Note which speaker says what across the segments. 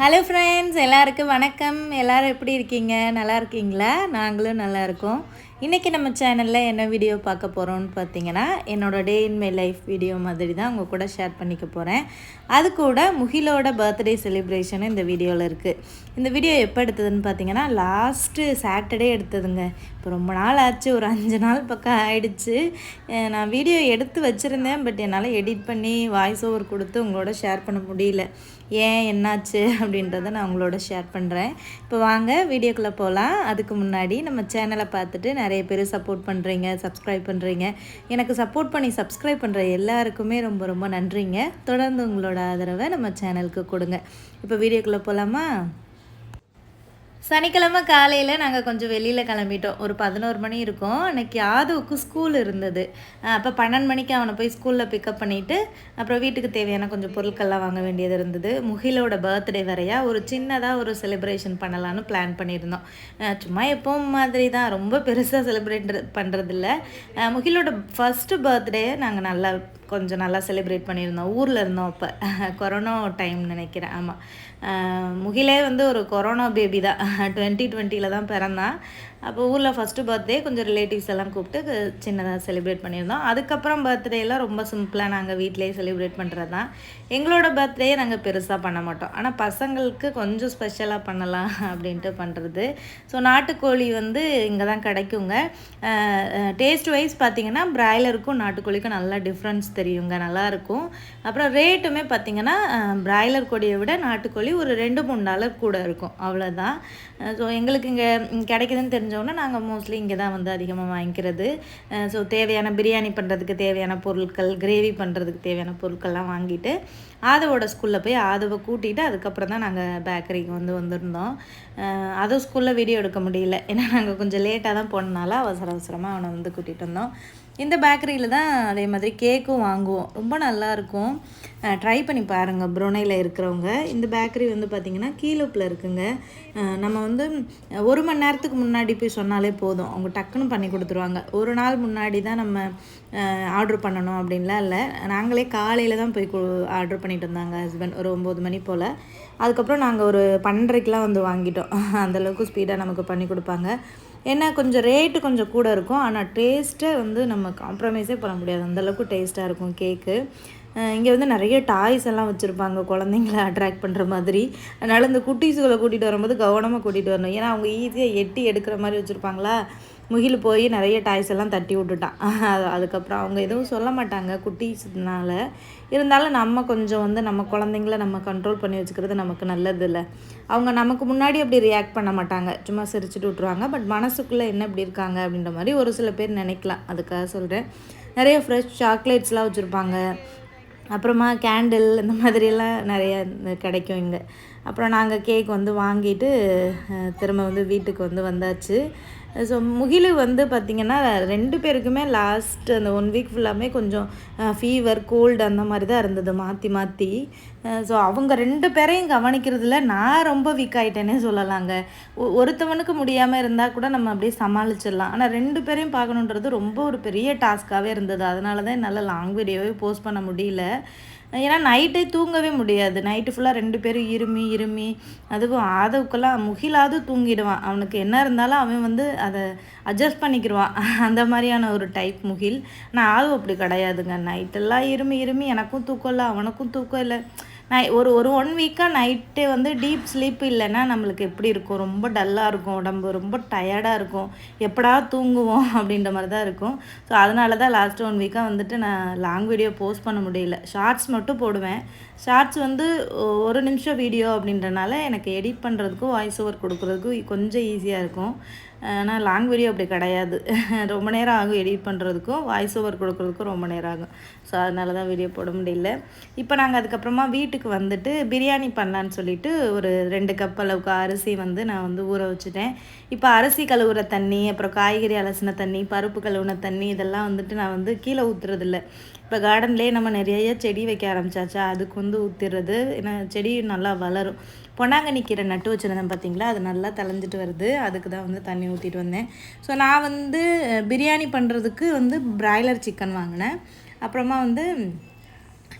Speaker 1: Hello friends எல்லாருக்கும் வணக்கம் எல்லோரும் எப்படி இருக்கீங்க நல்லா இருக்கீங்களா நாங்களும் நல்லா இருக்கோம் இன்றைக்கி நம்ம சேனலில் என்ன வீடியோ பார்க்க போகிறோம்னு பார்த்தீங்கன்னா என்னோடய day in my life video மாதிரி தான் உங்கள் கூட ஷேர் பண்ணிக்க போகிறேன் அது கூட முகிலோட பர்த்டே செலிப்ரேஷனும் இந்த வீடியோவில் இருக்குது இந்த வீடியோ எப்போ எடுத்ததுன்னு பார்த்தீங்கன்னா லாஸ்ட்டு சாட்டர்டே எடுத்ததுங்க இப்போ ரொம்ப நாள் ஆச்சு ஒரு அஞ்சு நாள் பக்கம் ஆயிடுச்சு நான் வீடியோ எடுத்து வச்சுருந்தேன் பட் என்னால் எடிட் பண்ணி வாய்ஸ் ஓவர் கொடுத்து உங்களோட ஷேர் பண்ண முடியல ஏன் என்னாச்சு அப்படின்றத நான் உங்களோட ஷேர் பண்ணுறேன் இப்போ வாங்க வீடியோக்குள்ளே போகலாம் அதுக்கு முன்னாடி நம்ம சேனலை பார்த்துட்டு நிறைய பேர் சப்போர்ட் பண்ணுறீங்க சப்ஸ்கிரைப் பண்ணுறீங்க எனக்கு சப்போர்ட் பண்ணி சப்ஸ்கிரைப் பண்ணுற எல்லாருக்குமே ரொம்ப ரொம்ப நன்றிங்க தொடர்ந்து உங்களோட ஆதரவை நம்ம சேனலுக்கு கொடுங்க இப்போ வீடியோக்குள்ளே போகலாமா சனிக்கிழமை காலையில் நாங்கள் கொஞ்சம் வெளியில் கிளம்பிட்டோம் ஒரு பதினோரு மணி இருக்கும் அன்றைக்கி யாதவுக்கு ஸ்கூல் இருந்தது அப்போ பன்னெண்டு மணிக்கு அவனை போய் ஸ்கூலில் பிக்கப் பண்ணிவிட்டு அப்புறம் வீட்டுக்கு தேவையான கொஞ்சம் பொருட்கள்லாம் வாங்க வேண்டியது இருந்தது முகிலோட பர்த்டே வரையா ஒரு சின்னதாக ஒரு செலிப்ரேஷன் பண்ணலான்னு பிளான் பண்ணியிருந்தோம் சும்மா எப்போவும் மாதிரி தான் ரொம்ப பெருசாக செலிப்ரேட் பண்ணுறதில்ல முகிலோட ஃபஸ்ட்டு பர்த்டே நாங்கள் நல்லா கொஞ்சம் நல்லா செலிப்ரேட் பண்ணியிருந்தோம் ஊரில் இருந்தோம் அப்போ கொரோனா டைம் நினைக்கிறேன் ஆமாம் முகிலே வந்து ஒரு கொரோனா பேபி தான் டுவெண்ட்டி டுவெண்ட்டியில் தான் பிறந்தான் அப்போ ஊரில் ஃபஸ்ட்டு பர்த்டே கொஞ்சம் ரிலேட்டிவ்ஸ் எல்லாம் கூப்பிட்டு சின்னதாக செலிப்ரேட் பண்ணியிருந்தோம் அதுக்கப்புறம் பர்த்டேலாம் ரொம்ப சிம்பிளாக நாங்கள் வீட்டிலேயே செலிப்ரேட் பண்ணுறது தான் எங்களோட பர்த்டே நாங்கள் பெருசாக பண்ண மாட்டோம் ஆனால் பசங்களுக்கு கொஞ்சம் ஸ்பெஷலாக பண்ணலாம் அப்படின்ட்டு பண்ணுறது ஸோ நாட்டுக்கோழி வந்து இங்கே தான் கிடைக்குங்க டேஸ்ட் வைஸ் பார்த்திங்கன்னா பிராய்லருக்கும் நாட்டுக்கோழிக்கும் நல்லா டிஃப்ரென்ஸ் தெரியுங்க நல்லாயிருக்கும் அப்புறம் ரேட்டுமே பார்த்திங்கன்னா பிராய்லர் கோழியை விட நாட்டுக்கோழி ஒரு ரெண்டு மூணு டாலர் கூட இருக்கும் அவ்வளோதான் ஸோ எங்களுக்கு இங்கே கிடைக்குதுன்னு தெரிஞ்சு செஞ்சோன்னா நாங்கள் மோஸ்ட்லி இங்கே தான் வந்து அதிகமாக வாங்கிக்கிறது ஸோ தேவையான பிரியாணி பண்ணுறதுக்கு தேவையான பொருட்கள் கிரேவி பண்ணுறதுக்கு தேவையான பொருட்கள்லாம் வாங்கிட்டு ஆதவோட ஸ்கூலில் போய் ஆதவை கூட்டிகிட்டு அதுக்கப்புறம் தான் நாங்கள் பேக்கரிக்கு வந்து வந்திருந்தோம் அதுவும் ஸ்கூலில் வீடியோ எடுக்க முடியல ஏன்னா நாங்கள் கொஞ்சம் லேட்டாக தான் போனனால அவசர அவசரமாக அவனை வந்து கூட்டிகிட்டு வந்தோம் இந்த பேக்கரியில் தான் அதே மாதிரி கேக்கும் வாங்குவோம் ரொம்ப நல்லாயிருக்கும் ட்ரை பண்ணி பாருங்கள் புரோனையில் இருக்கிறவங்க இந்த பேக்கரி வந்து பார்த்திங்கன்னா கீழப்பில் இருக்குங்க நம்ம வந்து ஒரு மணி நேரத்துக்கு முன்னாடி போய் சொன்னாலே போதும் அவங்க டக்குன்னு பண்ணி கொடுத்துருவாங்க ஒரு நாள் முன்னாடி தான் நம்ம ஆர்டர் பண்ணணும் அப்படின்லாம் இல்லை நாங்களே காலையில் தான் போய் ஆர்டர் பண்ணிட்டு இருந்தாங்க ஹஸ்பண்ட் ஒரு ஒம்பது மணி போல் அதுக்கப்புறம் நாங்கள் ஒரு பன்னெண்டரைக்கெலாம் வந்து வாங்கிட்டோம் அந்தளவுக்கு ஸ்பீடாக நமக்கு பண்ணி கொடுப்பாங்க ஏன்னா கொஞ்சம் ரேட்டு கொஞ்சம் கூட இருக்கும் ஆனால் டேஸ்ட்டை வந்து நம்ம காம்ப்ரமைஸே பண்ண முடியாது அந்தளவுக்கு டேஸ்ட்டாக இருக்கும் கேக்கு இங்கே வந்து நிறைய டாய்ஸ் எல்லாம் வச்சுருப்பாங்க குழந்தைங்கள அட்ராக்ட் பண்ணுற மாதிரி அதனால் இந்த குட்டீஸுகளை கூட்டிகிட்டு வரும்போது கவனமாக கூட்டிகிட்டு வரணும் ஏன்னா அவங்க ஈஸியாக எட்டி எடுக்கிற மாதிரி வச்சுருப்பாங்களா முகில் போய் நிறைய டாய்ஸ் எல்லாம் தட்டி விட்டுட்டான் அதுக்கப்புறம் அவங்க எதுவும் சொல்ல மாட்டாங்க குட்டிஸ்னால இருந்தாலும் நம்ம கொஞ்சம் வந்து நம்ம குழந்தைங்கள நம்ம கண்ட்ரோல் பண்ணி வச்சுக்கிறது நமக்கு நல்லது இல்லை அவங்க நமக்கு முன்னாடி அப்படி ரியாக்ட் பண்ண மாட்டாங்க சும்மா சிரிச்சுட்டு விட்ருவாங்க பட் மனசுக்குள்ளே என்ன இப்படி இருக்காங்க அப்படின்ற மாதிரி ஒரு சில பேர் நினைக்கலாம் அதுக்காக சொல்கிறேன் நிறைய ஃப்ரெஷ் சாக்லேட்ஸ்லாம் வச்சுருப்பாங்க அப்புறமா கேண்டில் இந்த மாதிரியெல்லாம் நிறைய கிடைக்கும் இங்கே அப்புறம் நாங்கள் கேக் வந்து வாங்கிட்டு திரும்ப வந்து வீட்டுக்கு வந்து வந்தாச்சு ஸோ முகிலு வந்து பார்த்திங்கன்னா ரெண்டு பேருக்குமே லாஸ்ட் அந்த ஒன் வீக் ஃபுல்லாமே கொஞ்சம் ஃபீவர் கோல்டு அந்த மாதிரி தான் இருந்தது மாற்றி மாற்றி ஸோ அவங்க ரெண்டு பேரையும் கவனிக்கிறதுல நான் ரொம்ப வீக் ஆகிட்டேனே சொல்லலாங்க ஒருத்தவனுக்கு முடியாமல் இருந்தால் கூட நம்ம அப்படியே சமாளிச்சிடலாம் ஆனால் ரெண்டு பேரையும் பார்க்கணுன்றது ரொம்ப ஒரு பெரிய டாஸ்க்காகவே இருந்தது அதனால தான் என்னால் லாங் வீடியோவே போஸ்ட் பண்ண முடியல ஏன்னா நைட்டே தூங்கவே முடியாது நைட்டு ஃபுல்லாக ரெண்டு பேரும் இருமி இருமி அதுவும் ஆதவுக்கெல்லாம் முகிலாவது தூங்கிடுவான் அவனுக்கு என்ன இருந்தாலும் அவன் வந்து அதை அட்ஜஸ்ட் பண்ணிக்கிடுவான் அந்த மாதிரியான ஒரு டைப் முகில் ஆனால் ஆதவ் அப்படி கிடையாதுங்க நைட்டெல்லாம் இருமி இருமி எனக்கும் தூக்கம் இல்லை அவனுக்கும் தூக்கம் இல்லை நான் ஒரு ஒரு ஒன் வீக்காக நைட்டு வந்து டீப் ஸ்லீப் இல்லைன்னா நம்மளுக்கு எப்படி இருக்கும் ரொம்ப டல்லாக இருக்கும் உடம்பு ரொம்ப டயர்டாக இருக்கும் எப்படா தூங்குவோம் அப்படின்ற மாதிரி தான் இருக்கும் ஸோ அதனால தான் லாஸ்ட் ஒன் வீக்காக வந்துட்டு நான் லாங் வீடியோ போஸ்ட் பண்ண முடியல ஷார்ட்ஸ் மட்டும் போடுவேன் ஷார்ட்ஸ் வந்து ஒரு நிமிஷம் வீடியோ அப்படின்றனால எனக்கு எடிட் பண்ணுறதுக்கும் வாய்ஸ் ஓவர் கொடுக்குறதுக்கும் கொஞ்சம் ஈஸியாக இருக்கும் ஆனால் லாங் வீடியோ அப்படி கிடையாது ரொம்ப நேரம் ஆகும் எடிட் பண்ணுறதுக்கும் வாய்ஸ் ஓவர் கொடுக்குறதுக்கும் ரொம்ப நேரம் ஆகும் ஸோ அதனால தான் வீடியோ போட முடியல இப்போ நாங்கள் அதுக்கப்புறமா வீட்டுக்கு வந்துட்டு பிரியாணி பண்ணலான்னு சொல்லிட்டு ஒரு ரெண்டு கப் அளவுக்கு அரிசி வந்து நான் வந்து ஊற வச்சுட்டேன் இப்போ அரிசி கழுவுற தண்ணி அப்புறம் காய்கறி அலசின தண்ணி பருப்பு கழுவுன தண்ணி இதெல்லாம் வந்துட்டு நான் வந்து கீழே ஊற்றுறதில்லை இப்போ கார்டன்லேயே நம்ம நிறைய செடி வைக்க ஆரம்பிச்சாச்சா அதுக்கு வந்து ஊற்றுறது ஏன்னா செடி நல்லா வளரும் பொன்னாங்கண்ணி கீரை நட்டு வச்சுருந்தேன் பார்த்தீங்களா அது நல்லா தலைஞ்சிட்டு வருது அதுக்கு தான் வந்து தண்ணி ஊற்றிட்டு வந்தேன் ஸோ நான் வந்து பிரியாணி பண்ணுறதுக்கு வந்து பிராய்லர் சிக்கன் வாங்கினேன் அப்புறமா வந்து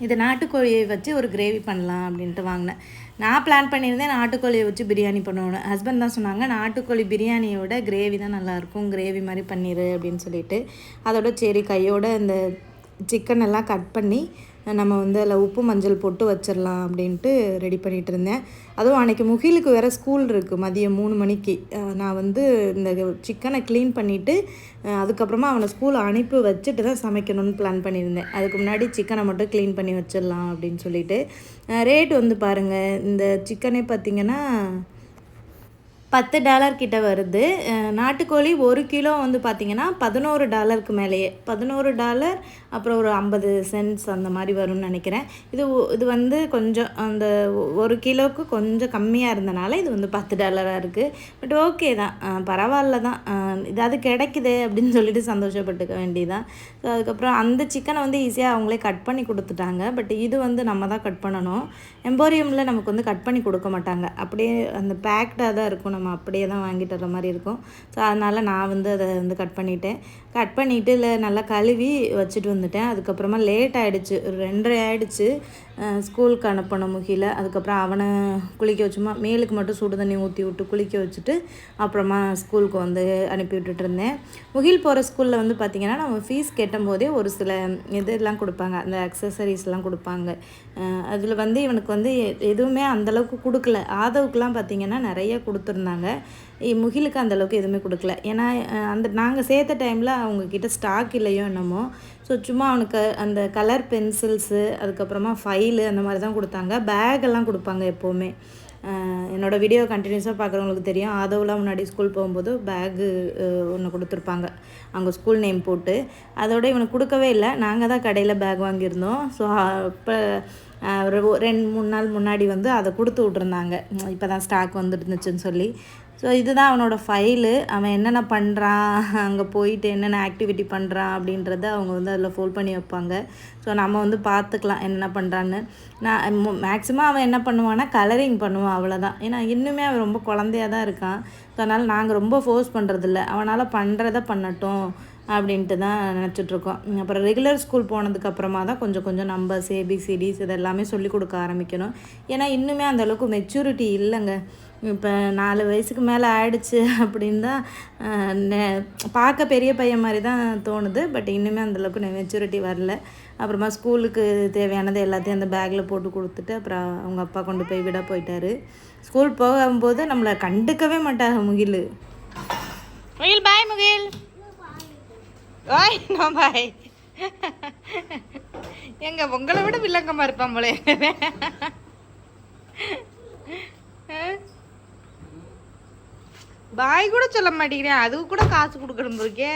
Speaker 1: இது நாட்டுக்கோழியை வச்சு ஒரு கிரேவி பண்ணலாம் அப்படின்ட்டு வாங்கினேன் நான் பிளான் பண்ணியிருந்தேன் நாட்டுக்கோழியை வச்சு பிரியாணி பண்ணுவேன் ஹஸ்பண்ட் தான் சொன்னாங்க நாட்டுக்கோழி பிரியாணியோட கிரேவி தான் நல்லாயிருக்கும் கிரேவி மாதிரி பண்ணிடு அப்படின்னு சொல்லிட்டு அதோட சரி கையோட இந்த சிக்கன் எல்லாம் கட் பண்ணி நம்ம வந்து அதில் உப்பு மஞ்சள் போட்டு வச்சிடலாம் அப்படின்ட்டு ரெடி பண்ணிகிட்டு இருந்தேன் அதுவும் அன்றைக்கி முகிலுக்கு வேறு ஸ்கூல் இருக்குது மதியம் மூணு மணிக்கு நான் வந்து இந்த சிக்கனை க்ளீன் பண்ணிவிட்டு அதுக்கப்புறமா அவனை ஸ்கூல் அனுப்பி வச்சுட்டு தான் சமைக்கணும்னு பிளான் பண்ணியிருந்தேன் அதுக்கு முன்னாடி சிக்கனை மட்டும் க்ளீன் பண்ணி வச்சிடலாம் அப்படின்னு சொல்லிட்டு ரேட் வந்து பாருங்கள் இந்த சிக்கனே பார்த்திங்கன்னா பத்து டாலர் கிட்ட வருது நாட்டுக்கோழி ஒரு கிலோ வந்து பார்த்திங்கன்னா பதினோரு டாலருக்கு மேலேயே பதினோரு டாலர் அப்புறம் ஒரு ஐம்பது சென்ட்ஸ் அந்த மாதிரி வரும்னு நினைக்கிறேன் இது இது வந்து கொஞ்சம் அந்த ஒரு கிலோவுக்கு கொஞ்சம் கம்மியாக இருந்தனால இது வந்து பத்து டாலராக இருக்குது பட் ஓகே தான் பரவாயில்ல தான் இதாவது கிடைக்குது அப்படின்னு சொல்லிட்டு சந்தோஷப்பட்டுக்க வேண்டியதான் ஸோ அதுக்கப்புறம் அந்த சிக்கனை வந்து ஈஸியாக அவங்களே கட் பண்ணி கொடுத்துட்டாங்க பட் இது வந்து நம்ம தான் கட் பண்ணணும் எம்போரியமில் நமக்கு வந்து கட் பண்ணி கொடுக்க மாட்டாங்க அப்படியே அந்த பேக்டாக தான் இருக்கும் நம்ம அப்படியே தான் வாங்கிட்டு வர மாதிரி இருக்கும் ஸோ அதனால் நான் வந்து அதை வந்து கட் பண்ணிவிட்டேன் கட் பண்ணிவிட்டு இல்லை நல்லா கழுவி வச்சுட்டு வந்து வந்துட்டேன் அதுக்கப்புறமா லேட் ஆகிடுச்சு ரெண்டரை ஆகிடுச்சு ஸ்கூலுக்கு அனுப்பின முகியில் அதுக்கப்புறம் அவனை குளிக்க வச்சுமா மேலுக்கு மட்டும் சுடு தண்ணி ஊற்றி விட்டு குளிக்க வச்சுட்டு அப்புறமா ஸ்கூலுக்கு வந்து அனுப்பி விட்டுட்டு இருந்தேன் முகில் போகிற ஸ்கூலில் வந்து பார்த்திங்கன்னா நம்ம ஃபீஸ் கெட்டும் போதே ஒரு சில இதெல்லாம் கொடுப்பாங்க அந்த அக்சசரிஸ்லாம் கொடுப்பாங்க அதில் வந்து இவனுக்கு வந்து எதுவுமே அந்தளவுக்கு கொடுக்கல ஆதவுக்குலாம் பார்த்திங்கன்னா நிறைய கொடுத்துருந்தாங்க முகிலுக்கு அந்தளவுக்கு எதுவுமே கொடுக்கல ஏன்னா அந்த நாங்கள் சேர்த்த டைமில் அவங்கக்கிட்ட ஸ்டாக் இல்லையோ என்னமோ ஸோ சும்மா அவனுக்கு அந்த கலர் பென்சில்ஸு அதுக்கப்புறமா ஃபைலு அந்த மாதிரி தான் கொடுத்தாங்க பேக்கெல்லாம் கொடுப்பாங்க எப்போவுமே என்னோடய வீடியோ கண்டினியூஸாக பார்க்குறவங்களுக்கு தெரியும் ஆதோவில் முன்னாடி ஸ்கூல் போகும்போது பேகு ஒன்று கொடுத்துருப்பாங்க அங்கே ஸ்கூல் நேம் போட்டு அதோட இவனுக்கு கொடுக்கவே இல்லை நாங்கள் தான் கடையில் பேக் வாங்கியிருந்தோம் ஸோ இப்போ ஒரு ரெண்டு மூணு நாள் முன்னாடி வந்து அதை கொடுத்து விட்ருந்தாங்க இப்போ தான் ஸ்டாக் வந்துருந்துச்சுன்னு சொல்லி ஸோ இதுதான் அவனோட ஃபைலு அவன் என்னென்ன பண்ணுறான் அங்கே போயிட்டு என்னென்ன ஆக்டிவிட்டி பண்ணுறான் அப்படின்றத அவங்க வந்து அதில் ஃபோல் பண்ணி வைப்பாங்க ஸோ நம்ம வந்து பார்த்துக்கலாம் என்னென்ன பண்ணுறான்னு நான் மேக்ஸிமம் அவன் என்ன பண்ணுவான்னா கலரிங் பண்ணுவான் அவ்வளோதான் ஏன்னா இன்னுமே அவன் ரொம்ப குழந்தையாக தான் இருக்கான் ஸோ அதனால் நாங்கள் ரொம்ப ஃபோர்ஸ் பண்ணுறதில்ல அவனால் பண்ணுறத பண்ணட்டும் அப்படின்ட்டு தான் நினச்சிட்ருக்கோம் அப்புறம் ரெகுலர் ஸ்கூல் போனதுக்கப்புறமா தான் கொஞ்சம் கொஞ்சம் நம்பர்ஸ் ஏபிசிடிஸ் இதெல்லாமே சொல்லிக் கொடுக்க ஆரம்பிக்கணும் ஏன்னா இன்னுமே அந்தளவுக்கு மெச்சூரிட்டி இல்லைங்க இப்போ நாலு வயசுக்கு மேலே ஆயிடுச்சு அப்படின்னு தான் பார்க்க பெரிய பையன் மாதிரி தான் தோணுது பட் இன்னுமே அந்தளவுக்கு மெச்சூரிட்டி வரல அப்புறமா ஸ்கூலுக்கு தேவையானது எல்லாத்தையும் அந்த பேக்கில் போட்டு கொடுத்துட்டு அப்புறம் அவங்க அப்பா கொண்டு போய் விட போயிட்டார் ஸ்கூல் போகும்போது நம்மளை கண்டுக்கவே மாட்டாங்க முகில் முகில் பாய் முகில் ஓய் பாய் எங்க உங்களை விட வில்லங்கமா இருப்பான் போல பாய் கூட சொல்ல மாட்டேங்கிறேன் அதுக்கு கூட காசு கொடுக்கணும் இருக்கே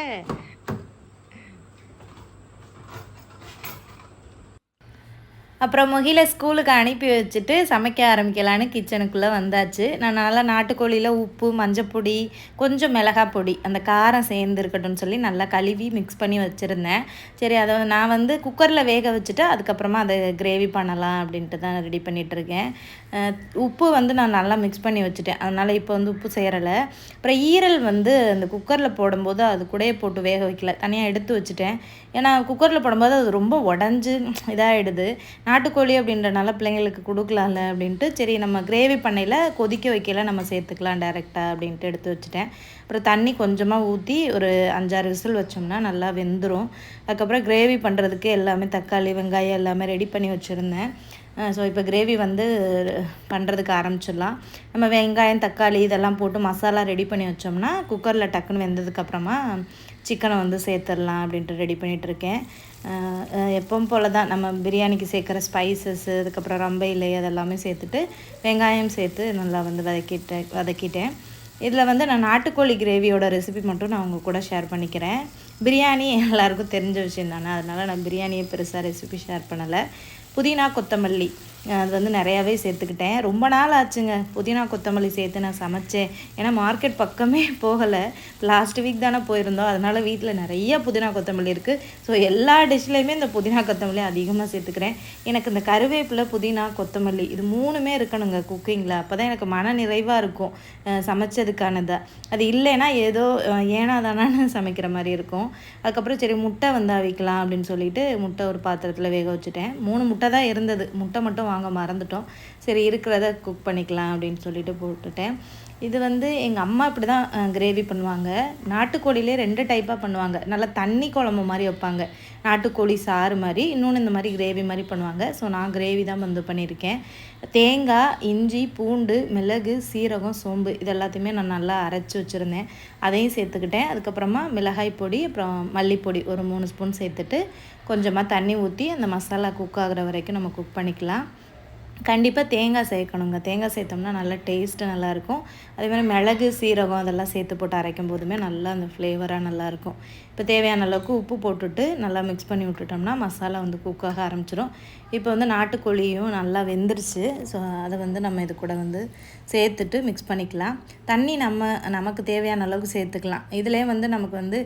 Speaker 1: அப்புறம் முகில ஸ்கூலுக்கு அனுப்பி வச்சுட்டு சமைக்க ஆரம்பிக்கலான்னு கிச்சனுக்குள்ளே வந்தாச்சு நான் நல்லா நாட்டுக்கோழியில் உப்பு மஞ்சப்பொடி கொஞ்சம் மிளகா பொடி அந்த காரம் சேர்ந்துருக்கட்டும்னு சொல்லி நல்லா கழுவி மிக்ஸ் பண்ணி வச்சுருந்தேன் சரி அதை நான் வந்து குக்கரில் வேக வச்சுட்டு அதுக்கப்புறமா அதை கிரேவி பண்ணலாம் அப்படின்ட்டு தான் ரெடி பண்ணிகிட்ருக்கேன் உப்பு வந்து நான் நல்லா மிக்ஸ் பண்ணி வச்சுட்டேன் அதனால் இப்போ வந்து உப்பு சேரலை அப்புறம் ஈரல் வந்து அந்த குக்கரில் போடும்போது அது கூடயே போட்டு வேக வைக்கல தனியாக எடுத்து வச்சுட்டேன் ஏன்னா குக்கரில் போடும்போது அது ரொம்ப உடஞ்சி இதாகிடுது நாட்டுக்கோழி அப்படின்றனால பிள்ளைங்களுக்கு கொடுக்கலாம்ல அப்படின்ட்டு சரி நம்ம கிரேவி பண்ணையில் கொதிக்க வைக்கல நம்ம சேர்த்துக்கலாம் டேரெக்டாக அப்படின்ட்டு எடுத்து வச்சுட்டேன் அப்புறம் தண்ணி கொஞ்சமாக ஊற்றி ஒரு அஞ்சாறு விசில் வச்சோம்னா நல்லா வெந்துடும் அதுக்கப்புறம் கிரேவி பண்ணுறதுக்கு எல்லாமே தக்காளி வெங்காயம் எல்லாமே ரெடி பண்ணி வச்சுருந்தேன் ஸோ இப்போ கிரேவி வந்து பண்ணுறதுக்கு ஆரம்பிச்சிடலாம் நம்ம வெங்காயம் தக்காளி இதெல்லாம் போட்டு மசாலா ரெடி பண்ணி வச்சோம்னா குக்கரில் டக்குன்னு வெந்ததுக்கப்புறமா சிக்கனை வந்து சேர்த்துடலாம் அப்படின்ட்டு ரெடி பண்ணிகிட்ருக்கேன் எப்பவும் போல் தான் நம்ம பிரியாணிக்கு சேர்க்குற ஸ்பைசஸ்ஸு அதுக்கப்புறம் ரொம்ப இலை அதெல்லாமே சேர்த்துட்டு வெங்காயம் சேர்த்து நல்லா வந்து வதக்கிட்டேன் வதக்கிட்டேன் இதில் வந்து நான் நாட்டுக்கோழி கிரேவியோட ரெசிபி மட்டும் நான் உங்கள் கூட ஷேர் பண்ணிக்கிறேன் பிரியாணி எல்லாருக்கும் தெரிஞ்ச விஷயம் தானே அதனால் நான் பிரியாணியை பெருசாக ரெசிபி ஷேர் பண்ணலை புதினா கொத்தமல்லி அது வந்து நிறையாவே சேர்த்துக்கிட்டேன் ரொம்ப நாள் ஆச்சுங்க புதினா கொத்தமல்லி சேர்த்து நான் சமைச்சேன் ஏன்னா மார்க்கெட் பக்கமே போகலை லாஸ்ட் வீக் தானே போயிருந்தோம் அதனால் வீட்டில் நிறைய புதினா கொத்தமல்லி இருக்குது ஸோ எல்லா டிஷ்லேயுமே இந்த புதினா கொத்தமல்லி அதிகமாக சேர்த்துக்கிறேன் எனக்கு இந்த கருவேப்பிலை புதினா கொத்தமல்லி இது மூணுமே இருக்கணுங்க குக்கிங்கில் அப்போ தான் எனக்கு மன நிறைவாக இருக்கும் சமைச்சதுக்கானதை அது இல்லைன்னா ஏதோ ஏனா தானான்னு சமைக்கிற மாதிரி இருக்கும் அதுக்கப்புறம் சரி முட்டை வந்தால் வைக்கலாம் அப்படின்னு சொல்லிட்டு முட்டை ஒரு பாத்திரத்தில் வேக வச்சுட்டேன் மூணு முட்டை தான் இருந்தது முட்டை மட்டும் வாங்க மறந்துட்டோம் சரி இருக்கிறத குக் பண்ணிக்கலாம் அப்படின்னு சொல்லிட்டு போட்டுட்டேன் இது வந்து எங்கள் அம்மா இப்படி தான் கிரேவி பண்ணுவாங்க நாட்டுக்கோழிலே ரெண்டு டைப்பாக பண்ணுவாங்க நல்லா தண்ணி குழம்பு மாதிரி வைப்பாங்க நாட்டுக்கோழி சாறு மாதிரி இன்னொன்று இந்த மாதிரி கிரேவி மாதிரி பண்ணுவாங்க ஸோ நான் கிரேவி தான் வந்து பண்ணியிருக்கேன் தேங்காய் இஞ்சி பூண்டு மிளகு சீரகம் சோம்பு இது எல்லாத்தையுமே நான் நல்லா அரைச்சி வச்சுருந்தேன் அதையும் சேர்த்துக்கிட்டேன் அதுக்கப்புறமா மிளகாய் பொடி அப்புறம் மல்லிப்பொடி ஒரு மூணு ஸ்பூன் சேர்த்துட்டு கொஞ்சமாக தண்ணி ஊற்றி அந்த மசாலா குக் ஆகிற வரைக்கும் நம்ம குக் பண்ணிக்கலாம் கண்டிப்பாக தேங்காய் சேர்க்கணுங்க தேங்காய் சேர்த்தோம்னா நல்லா டேஸ்ட்டு நல்லாயிருக்கும் அதேமாதிரி மிளகு சீரகம் அதெல்லாம் சேர்த்து போட்டு அரைக்கும் போதுமே நல்லா அந்த ஃப்ளேவராக நல்லாயிருக்கும் இப்போ தேவையான அளவுக்கு உப்பு போட்டுட்டு நல்லா மிக்ஸ் பண்ணி விட்டுட்டோம்னா மசாலா வந்து குக்காக ஆரம்பிச்சிடும் இப்போ வந்து நாட்டுக்கோழியும் நல்லா வெந்துருச்சு ஸோ அதை வந்து நம்ம இது கூட வந்து சேர்த்துட்டு மிக்ஸ் பண்ணிக்கலாம் தண்ணி நம்ம நமக்கு தேவையான அளவுக்கு சேர்த்துக்கலாம் இதிலே வந்து நமக்கு வந்து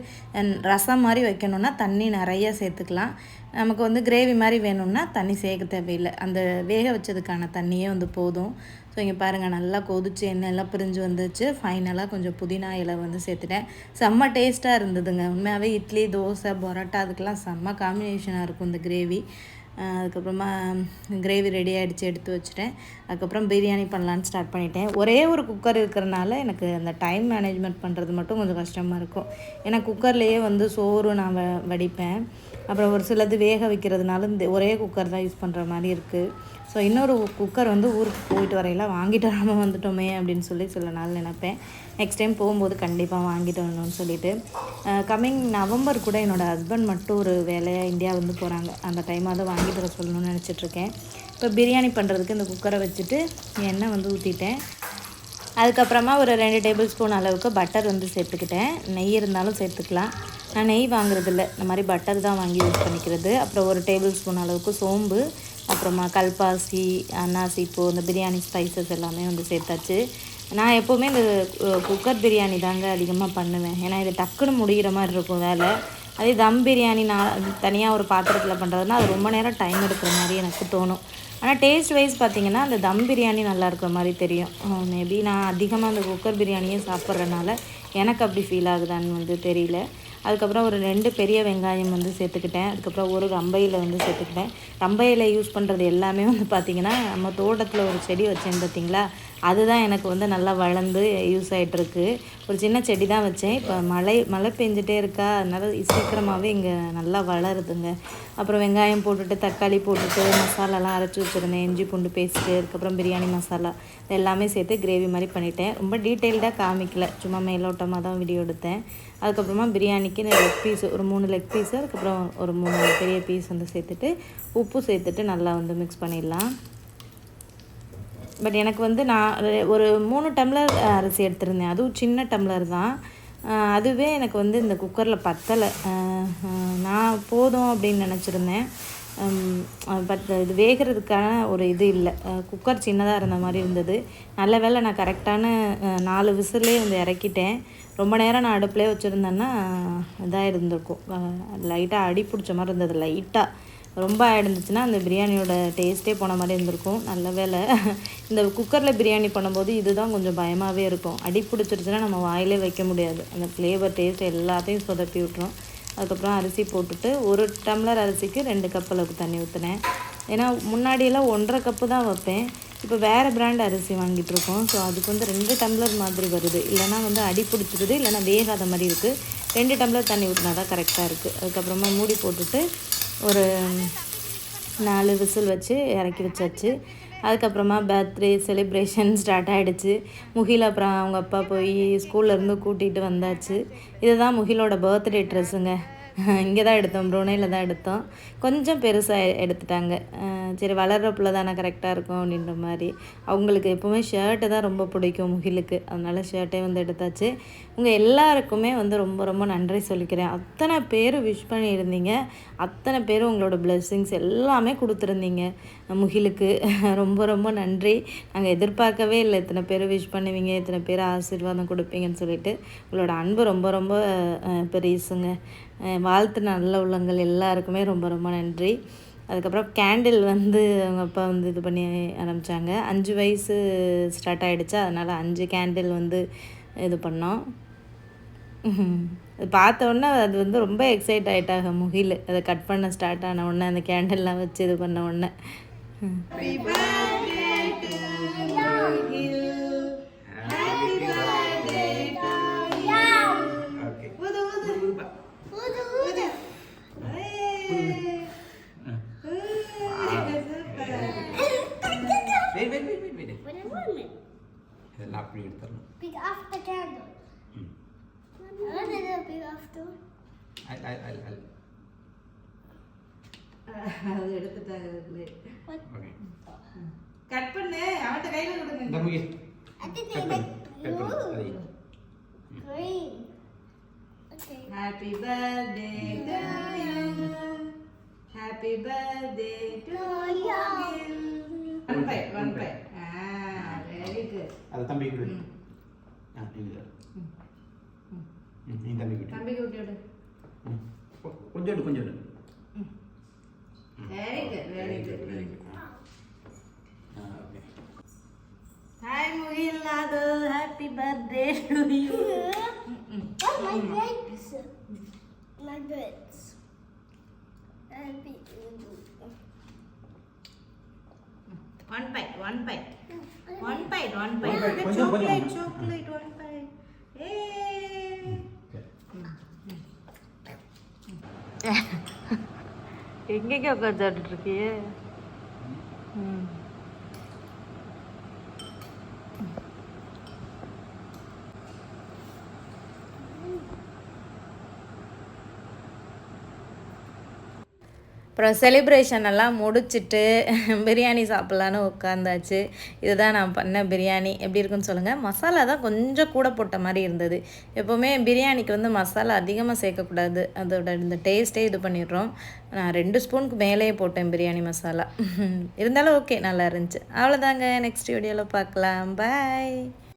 Speaker 1: ரசம் மாதிரி வைக்கணும்னா தண்ணி நிறைய சேர்த்துக்கலாம் நமக்கு வந்து கிரேவி மாதிரி வேணும்னா தண்ணி சேர்க்க தேவையில்லை அந்த வேக வச்சதுக்கான தண்ணியே வந்து போதும் ஸோ இங்கே பாருங்கள் நல்லா கொதிச்சு எண்ணெய் எல்லாம் பிரிஞ்சு வந்துச்சு ஃபைனலாக கொஞ்சம் புதினா இலை வந்து சேர்த்துட்டேன் செம்ம டேஸ்ட்டாக இருந்ததுங்க உண்மையாகவே இட்லி தோசை பரோட்டா அதுக்கெலாம் செம்ம காம்பினேஷனாக இருக்கும் இந்த கிரேவி அதுக்கப்புறமா கிரேவி ரெடி ஆகிடுச்சு எடுத்து வச்சுட்டேன் அதுக்கப்புறம் பிரியாணி பண்ணலான்னு ஸ்டார்ட் பண்ணிட்டேன் ஒரே ஒரு குக்கர் இருக்கிறனால எனக்கு அந்த டைம் மேனேஜ்மெண்ட் பண்ணுறது மட்டும் கொஞ்சம் கஷ்டமாக இருக்கும் ஏன்னா குக்கர்லேயே வந்து சோறு நான் வடிப்பேன் அப்புறம் ஒரு சிலது வேக வைக்கிறதுனால இந்த ஒரே குக்கர் தான் யூஸ் பண்ணுற மாதிரி இருக்குது ஸோ இன்னொரு குக்கர் வந்து ஊருக்கு போயிட்டு வரையில வாங்கிட்டு வராமல் வந்துட்டோமே அப்படின்னு சொல்லி சில நாள் நினப்பேன் நெக்ஸ்ட் டைம் போகும்போது கண்டிப்பாக வாங்கிட்டு வரணும்னு சொல்லிட்டு கம்மிங் நவம்பர் கூட என்னோடய ஹஸ்பண்ட் மட்டும் ஒரு வேலையாக இந்தியா வந்து போகிறாங்க அந்த டைமாக தான் வாங்கிட்டு வர சொல்லணும்னு நினச்சிட்ருக்கேன் இப்போ பிரியாணி பண்ணுறதுக்கு இந்த குக்கரை வச்சுட்டு எண்ணெய் வந்து ஊற்றிட்டேன் அதுக்கப்புறமா ஒரு ரெண்டு டேபிள் ஸ்பூன் அளவுக்கு பட்டர் வந்து சேர்த்துக்கிட்டேன் நெய் இருந்தாலும் சேர்த்துக்கலாம் நான் நெய் வாங்குறதில்ல இந்த மாதிரி பட்டர் தான் வாங்கி யூஸ் பண்ணிக்கிறது அப்புறம் ஒரு டேபிள் ஸ்பூன் அளவுக்கு சோம்பு அப்புறமா கல்பாசி அன்னாசிப்பூ இந்த பிரியாணி ஸ்பைசஸ் எல்லாமே வந்து சேர்த்தாச்சு நான் எப்போவுமே இந்த குக்கர் பிரியாணி தாங்க அதிகமாக பண்ணுவேன் ஏன்னா இது டக்குன்னு முடிகிற மாதிரி இருக்கும் வேலை அதே தம் பிரியாணி நான் தனியாக ஒரு பாத்திரத்தில் பண்ணுறதுனா அது ரொம்ப நேரம் டைம் எடுக்கிற மாதிரி எனக்கு தோணும் ஆனால் டேஸ்ட் வைஸ் பார்த்திங்கன்னா அந்த தம் பிரியாணி நல்லா இருக்கிற மாதிரி தெரியும் மேபி நான் அதிகமாக அந்த குக்கர் பிரியாணியே சாப்பிட்றதுனால எனக்கு அப்படி ஃபீல் ஆகுதான்னு வந்து தெரியல அதுக்கப்புறம் ஒரு ரெண்டு பெரிய வெங்காயம் வந்து சேர்த்துக்கிட்டேன் அதுக்கப்புறம் ஒரு ரம்பையில் வந்து சேர்த்துக்கிட்டேன் ரம்பையில் யூஸ் பண்ணுறது எல்லாமே வந்து பார்த்திங்கன்னா நம்ம தோட்டத்தில் ஒரு செடி வச்சேன் பார்த்திங்களா அதுதான் எனக்கு வந்து நல்லா வளர்ந்து யூஸ் ஆகிட்டுருக்கு ஒரு சின்ன செடி தான் வச்சேன் இப்போ மழை மழை பெஞ்சிட்டே இருக்கா அதனால் சீக்கிரமாகவே இங்கே நல்லா வளருதுங்க அப்புறம் வெங்காயம் போட்டுட்டு தக்காளி போட்டுட்டு மசாலாலாம் அரைச்சி வச்சுருந்தேன் இஞ்சி பூண்டு பேஸ்ட்டு அதுக்கப்புறம் பிரியாணி மசாலா எல்லாமே சேர்த்து கிரேவி மாதிரி பண்ணிட்டேன் ரொம்ப டீட்டெயில்டாக காமிக்கல சும்மா மேலோட்டமாக தான் வீடியோ எடுத்தேன் அதுக்கப்புறமா பிரியாணிக்கு லெக் பீஸ் ஒரு மூணு லெக் பீஸு அதுக்கப்புறம் ஒரு மூணு பெரிய பீஸ் வந்து சேர்த்துட்டு உப்பு சேர்த்துட்டு நல்லா வந்து மிக்ஸ் பண்ணிடலாம் பட் எனக்கு வந்து நான் ஒரு மூணு டம்ளர் அரிசி எடுத்திருந்தேன் அதுவும் சின்ன டம்ளர் தான் அதுவே எனக்கு வந்து இந்த குக்கரில் பத்தலை நான் போதும் அப்படின்னு நினச்சிருந்தேன் பட் இது வேகிறதுக்கான ஒரு இது இல்லை குக்கர் சின்னதாக இருந்த மாதிரி இருந்தது நல்ல வேலை நான் கரெக்டான நாலு விசிலே வந்து இறக்கிட்டேன் ரொம்ப நேரம் நான் அடுப்புலேயே வச்சுருந்தேன்னா இதாக இருந்திருக்கும் லைட்டாக அடி பிடிச்ச மாதிரி இருந்தது லைட்டாக ரொம்ப ஆயிடுந்துச்சுன்னா அந்த பிரியாணியோட டேஸ்ட்டே போன மாதிரி இருந்திருக்கும் நல்ல வேலை இந்த குக்கரில் பிரியாணி பண்ணும்போது இதுதான் கொஞ்சம் பயமாகவே இருக்கும் அடி பிடிச்சிருச்சுன்னா நம்ம வாயிலே வைக்க முடியாது அந்த ஃப்ளேவர் டேஸ்ட் எல்லாத்தையும் சொதப்பி விட்டுரும் அதுக்கப்புறம் அரிசி போட்டுட்டு ஒரு டம்ளர் அரிசிக்கு ரெண்டு கப் அளவுக்கு தண்ணி ஊற்றினேன் ஏன்னா முன்னாடியெல்லாம் ஒன்றரை கப்பு தான் வைப்பேன் இப்போ வேறு பிராண்ட் அரிசி வாங்கிட்டுருக்கோம் இருக்கோம் ஸோ அதுக்கு வந்து ரெண்டு டம்ளர் மாதிரி வருது இல்லைனா வந்து அடி பிடிச்சிருது இல்லைனா வேகாத மாதிரி இருக்குது ரெண்டு டம்ளர் தண்ணி ஊற்றினா தான் கரெக்டாக இருக்குது அதுக்கப்புறமா மூடி போட்டுட்டு ஒரு நாலு விசில் வச்சு இறக்கி வச்சாச்சு அதுக்கப்புறமா பர்த்டே செலிப்ரேஷன் ஸ்டார்ட் ஆகிடுச்சு முகில் அப்புறம் அவங்க அப்பா போய் ஸ்கூல்லேருந்து கூட்டிகிட்டு வந்தாச்சு இதுதான் முகிலோட பர்த்டே ட்ரெஸ்ஸுங்க இங்கே தான் எடுத்தோம் ப்ரூனேயில் தான் எடுத்தோம் கொஞ்சம் பெருசாக எடுத்துட்டாங்க சரி வளர்கிறப்பில் தானே கரெக்டாக இருக்கும் அப்படின்ற மாதிரி அவங்களுக்கு எப்போவுமே ஷர்ட்டு தான் ரொம்ப பிடிக்கும் முகிலுக்கு அதனால் ஷர்ட்டே வந்து எடுத்தாச்சு உங்கள் எல்லாருக்குமே வந்து ரொம்ப ரொம்ப நன்றி சொல்லிக்கிறேன் அத்தனை பேர் விஷ் பண்ணியிருந்தீங்க அத்தனை பேர் உங்களோட பிளெஸ்ஸிங்ஸ் எல்லாமே கொடுத்துருந்தீங்க முகிலுக்கு ரொம்ப ரொம்ப நன்றி நாங்கள் எதிர்பார்க்கவே இல்லை இத்தனை பேர் விஷ் பண்ணுவீங்க இத்தனை பேர் ஆசீர்வாதம் கொடுப்பீங்கன்னு சொல்லிட்டு உங்களோட அன்பு ரொம்ப ரொம்ப பெரியசுங்க வாழ்த்து நல்ல உள்ளங்கள் எல்லாருக்குமே ரொம்ப ரொம்ப நன்றி அதுக்கப்புறம் கேண்டில் வந்து அவங்க அப்பா வந்து இது பண்ணி ஆரம்பித்தாங்க அஞ்சு வயசு ஸ்டார்ட் ஆகிடுச்சு அதனால் அஞ்சு கேண்டில் வந்து இது பண்ணோம் உடனே அது வந்து ரொம்ப எக்ஸைட் ஆகிட்டாங்க முகில் அதை கட் பண்ண ஸ்டார்ட் ஆன உடனே அந்த கேண்டில்லாம் வச்சு இது பண்ண உடனே
Speaker 2: after? I'll, I'll, I'll, I'll. அது எடுத்துட்டாரு ஓகே கட் பண்ணு அவட்ட கையில
Speaker 3: கொடுங்க தம்பி கட் பண்ணு
Speaker 4: green okay happy birthday to you happy birthday to you one pie one pie ah very good I'll
Speaker 3: come அது தம்பி கொடு ஆ you கொஞ்சோண்டு கொஞ்சோண்டு
Speaker 4: very good very good very good Hai Muhilado, happy birthday to you. Yeah.
Speaker 2: Oh, my legs. My legs. Happy birthday.
Speaker 4: One bite, one bite. One bite, one bite. One bite, one bite.
Speaker 2: எங்கெங்க உட்காந்துட்டு இருக்கியே
Speaker 1: அப்புறம் celebration எல்லாம் முடிச்சுட்டு பிரியாணி சாப்பிட்லான்னு உட்காந்தாச்சு இதுதான் நான் பண்ண பிரியாணி எப்படி இருக்குன்னு சொல்லுங்கள் மசாலா தான் கொஞ்சம் கூட போட்ட மாதிரி இருந்தது எப்போவுமே பிரியாணிக்கு வந்து மசாலா அதிகமாக சேர்க்கக்கூடாது அதோட இந்த டேஸ்ட்டே இது பண்ணிடுறோம் நான் ரெண்டு ஸ்பூனுக்கு மேலேயே போட்டேன் பிரியாணி மசாலா இருந்தாலும் ஓகே நல்லா இருந்துச்சு அவ்வளோதாங்க நெக்ஸ்ட் வீடியோவில் பார்க்கலாம் பாய்